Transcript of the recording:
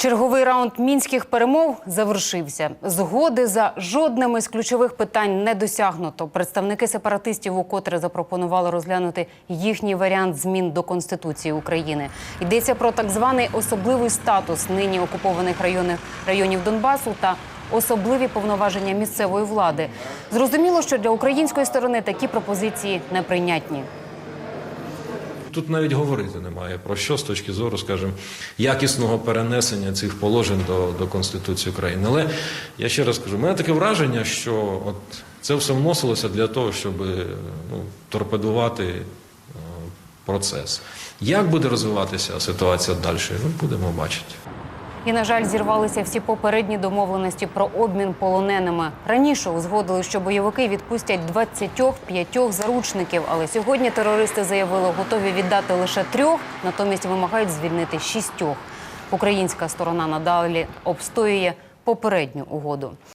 Черговий раунд мінських перемов завершився. Згоди за жодним із ключових питань не досягнуто. Представники сепаратистів укотре запропонували розглянути їхній варіант змін до конституції України. Йдеться про так званий особливий статус нині окупованих районів, районів Донбасу та особливі повноваження місцевої влади. Зрозуміло, що для української сторони такі пропозиції неприйнятні. Тут навіть говорити немає про що з точки зору, скажімо, якісного перенесення цих положень до, до Конституції України. Але я ще раз кажу, у мене таке враження, що от це все вносилося для того, щоб ну, торпедувати е, процес. Як буде розвиватися ситуація далі, ми будемо бачити. І, на жаль, зірвалися всі попередні домовленості про обмін полоненими. Раніше узгодили, що бойовики відпустять 25 заручників, але сьогодні терористи заявили, готові віддати лише трьох, натомість вимагають звільнити шістьох. Українська сторона надалі обстоює попередню угоду.